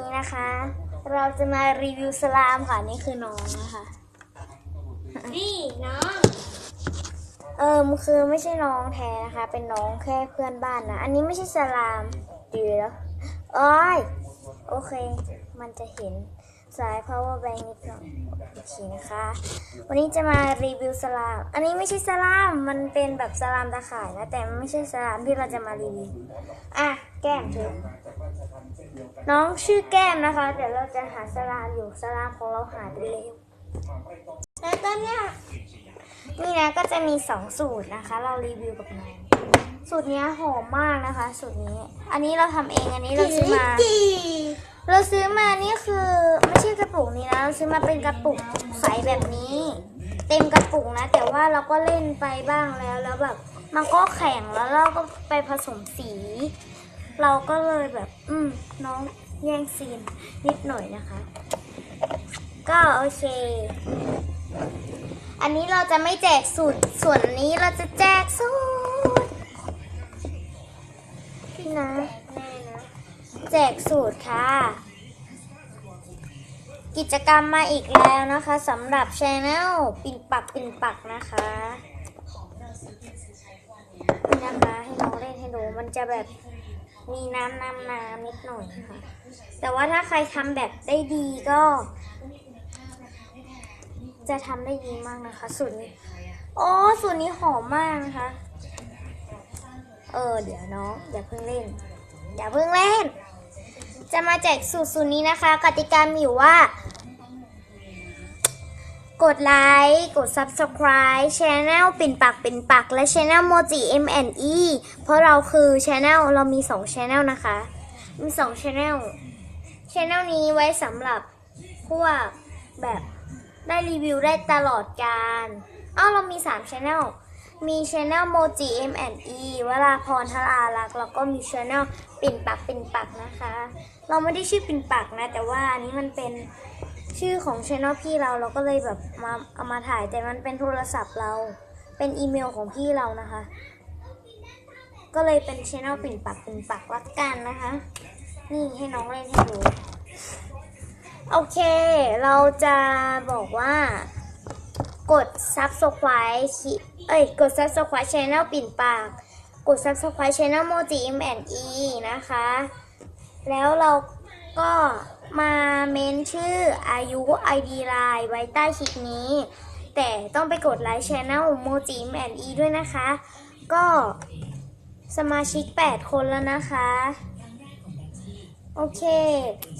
นี้นะคะ เราจะมารีวิวสลามค่ะนี่คือน้องนะคะ นี่น้อง เอิมคือไม่ใช่น้องแท้นะคะ เป็นน้องแค่เพื่อนบ้านนะ อันนี้ไม่ใช่สลามดีแล้วโอ้ยโอเค มันจะเห็นสาย power bank นิดหน่อยโอเคนะคะ วันนี้จะมารีวิวสลาม อันนี้ไม่ใช่สลาม มันเป็นแบบสลามตะข่ายนะ แต่มันไม่ใช่สลามที่เราจะมารีวิว อะ แก้มเถอน้องชื่อแก้มนะคะ เดี๋ยวเราจะหาสลามอยู่สลามของเราหายไปแล้วแล้วตอนเนี้ยนี่นะก็จะมีสองสูตรนะคะ เรารีวิวกับน้องสูตรนี้หอมมากนะคะ สูตรนี้ อันนี้เราทำเองอันนี้เราซื้อมาเราซื้อมานี่คือไม่ใช่กระปุกนี้นะเราซื้อมาเป็นกระปุกใสแบบนี้ เต็มกระปุกนะ แต่ว่าเราก็เล่นไปบ้างแล้วแล้วแบบ มันก็แข็งแล้วเราก็ไปผสมสี เราก็เลยแบบ อืมน้องแย่งซีนนิดหน่อยนะคะ ก็โอเค อันนี้เราจะไม่แจกสูตร ส่วนนี้เราจะแจกสูตรพี่นะแม่นะแจกสูตรค่ะ กิจกรรมมาอีกแล้วนะคะสำหรับช anel ปิ่นปักปิ่นปักนะคะนี่นะคะให้น้องเล่นให้ดูมันจะแบบ มีน้ำน้ำน้ำนิดหน่อยค่ะแต่ว่าถ้าใครทำแบบได้ดีก็ จะทำได้ดีมากนะคะสูตรนี้โอ้สูตรนี้หอมมากนะคะ เออ เดี๋ยวน้องอย่าเพิ่งเล่น อย่าเพิ่งเล่น จะมาแจกสูตรสูตรนี้นะคะ กติกามีอยู่ว่า กดไลค์ กด subscribe channel ปิ่นปักปิ่นปักและ channel moji M&E เพราะเราคือ channel เรามี2 channel นะคะ มี2 channel channel นี้ไว้สำหรับพวกแบบได้รีวิวได้ตลอดการอ้าวเรามี3 channel มี channel moji M&E วราพรทรารัก แล้วก็มี channel ปิ่นปักปิ่นปักนะคะ เราไม่ได้ชื่อปิ่นปักนะ แต่ว่าอันนี้มันเป็น ชื่อของช anel พี่เราเราก็เลยแบบมาเอามาถ่ายแต่มันเป็นโทรศัพท์เรา เป็นอีเมลของพี่เรานะคะ ก็เลยเป็นช anel ปิ่นปักปิ่นปักรักกันนะคะ นี่ให้น้องเล่นให้ดูโอเค เราจะบอกว่ากด subscribe คิเอ้ย กด subscribe channel ปิ่นปาก กด subscribe channel moji M&E นะคะ แล้วเราก็ มาเมนชื่ออายุ ID ไลน์ไว้ใต้คลิปนี้ แต่ต้องไปกดไลค์ channel moji M&E ด้วยนะคะ ก็สมาชิก 8 คนแล้วนะคะ โอเค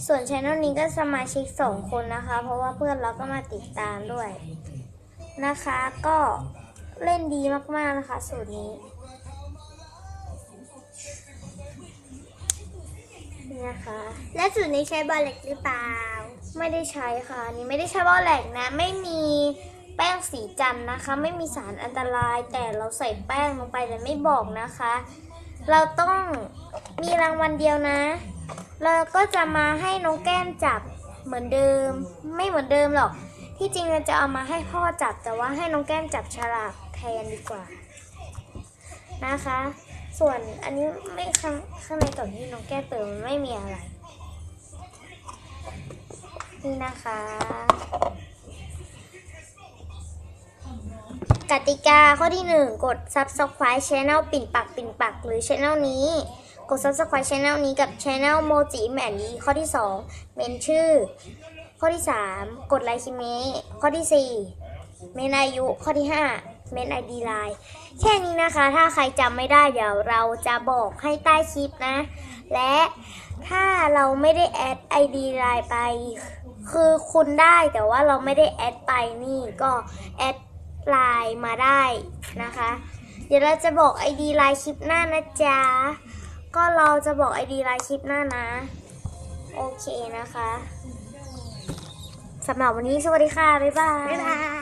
ส่วนช anel นี้ก็สมาชิก 2 คนนะคะ เพราะว่าเพื่อนเราก็มาติดตามด้วยนะคะ ก็เล่นดีมากๆนะคะสูตรนี้ นะคะ และสูตรนี้ใช้บอลเล็กหรือเปล่า ไม่ได้ใช้ค่ะ นี่ไม่ได้ใช้บอลแหลกนะ ไม่มีแป้งสีจันนะคะ ไม่มีสารอันตราย แต่เราใส่แป้งลงไปแต่ไม่บอกนะคะ เราต้องมีรางวัลเดียวนะ เราก็จะมาให้น้องแก้มจับเหมือนเดิม ไม่เหมือนเดิมหรอก ที่จริงเราจะเอามาให้พ่อจับแต่ว่าให้น้องแก้มจับฉลากแทนดีกว่านะคะ ส่วนอันนี้ไม่ข้างข้างในกล่องที่น้องแก้มเปิดมันไม่มีอะไร นี่นะคะ กติกาข้อที่ 1 กด subscribe channel ปิ่นปักปิ่นปักหรือ channel นี้กด subscribe channel นี้กับ channel moji แมนนี้ข้อที่ 2 เมนชื่อ ข้อที่ 3 กดไลค์คลิปนี้ข้อที่ 4 เมนอายุข้อที่ 5 เมนไอดีไลน์แค่นี้นะคะ ถ้าใครจำไม่ได้เดี๋ยวเราจะบอกให้ใต้คลิปนะ และถ้าเราไม่ได้แอด ID ไลน์ไป คือคุณได้แต่ว่าเราไม่ได้แอดไปนี่ก็แอดไลน์มาได้นะคะ เดี๋ยวเราจะบอก ID ไลน์คลิปหน้านะจ๊ะ ก็เราจะบอก ID ไลน์คลิปหน้านะ โอเคนะคะสำหรับวันนี้สวัสดีค่ะ บ๊ายบายบ๊ายบาย